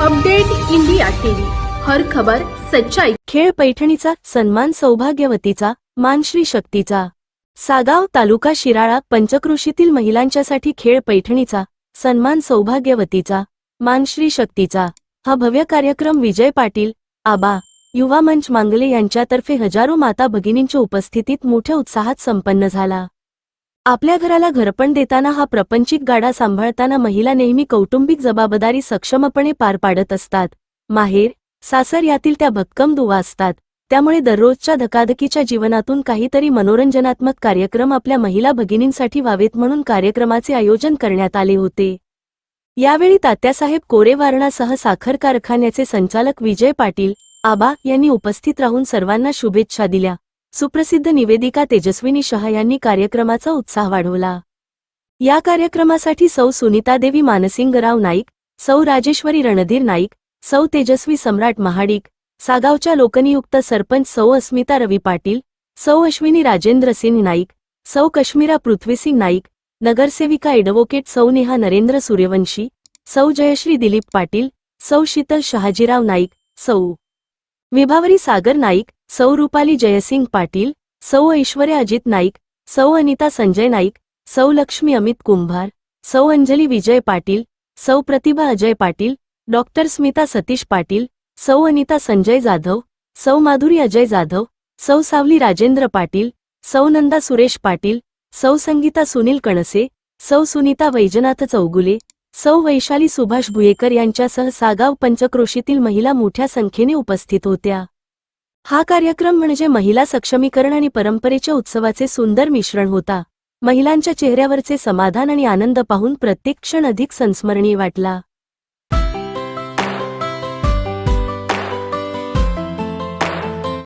Update India TV. हर खबर सच्चाई. खेळ पैठणीचा सन्मान सौभाग्यवतीचा मानश्री शक्तीचा. सागाव तालुका शिराळा पंचकृषीतील महिलांच्यासाठी खेळ पैठणीचा सन्मान सौभाग्यवतीचा मानश्री शक्तीचा. हा भव्य कार्यक्रम विजय पाटील आबा युवा मंच मांगले यांच्यातर्फे हजारो माता भगिनींच्या उपस्थितीत मोठ्या उत्साहात संपन्न झाला. आपल्या घराला घरपण देताना हा प्रपंचिक गाडा सांभाळताना महिला नेहमी कौटुंबिक जबाबदारी सक्षमपणे पार पाडत असतात. माहेर सासर यातील त्या भक्कम दुवा असतात. त्यामुळे दररोजच्या धकाधकीच्या जीवनातून काहीतरी मनोरंजनात्मक कार्यक्रम आपल्या महिला भगिनींसाठी व्हावेत म्हणून कार्यक्रमाचे आयोजन करण्यात आले होते. यावेळी तात्यासाहेब कोरेवारणासह साखर कारखान्याचे संचालक विजय पाटील आबा यांनी उपस्थित राहून सर्वांना शुभेच्छा दिल्या. सुप्रसिद्ध निवेदिका तेजस्विनी शहा यांनी कार्यक्रमाचा उत्साह वाढवला. या कार्यक्रमासाठी सौ सुनीतादेवी मानसिंगराव नाईक सौ राजेश्वरी रणधीर नाईक सौ तेजस्वी सम्राट महाडिक सागावच्या लोकनियुक्त सरपंच सौ अस्मिता रवी पाटील सौ अश्विनी राजेंद्र सिंग नाईक सौ कश्मीरा पृथ्वीसिंग नाईक नगरसेविका एडव्होकेट सौ नेहा नरेंद्र सूर्यवंशी सौ जयश्री दिलीप पाटील सौ शीतल शहाजीराव नाईक सौ विभावरी सागर नाईक सौ रुपाली जयसिंग पाटील सौ ऐश्वर्या अजित नाईक सौ अनिता संजय नाईक सौ लक्ष्मी अमित कुंभार सौ अंजली विजय पाटील सौ प्रतिभा अजय पाटील डॉक्टर स्मिता सतीश पाटील सौ अनिता संजय जाधव सौ माधुरी अजय जाधव सौ सावली राजेंद्र पाटील सौ नंदा सुरेश पाटील सौ संगीता सुनील कणसे सौ सुनीता वैजनाथ चौगुले सौ वैशाली सुभाष भुयेकर यांच्यासह सागाव पंचक्रोशीतील महिला मोठ्या संख्येने उपस्थित होत्या. हा कार्यक्रम म्हणजे महिला सक्षमीकरण आणि परंपरेच्या उत्सवाचे सुंदर मिश्रण होता. महिलांच्या चेहऱ्यावरचे समाधान आणि आनंद पाहून प्रत्येक क्षण अधिक संस्मरणीय वाटला.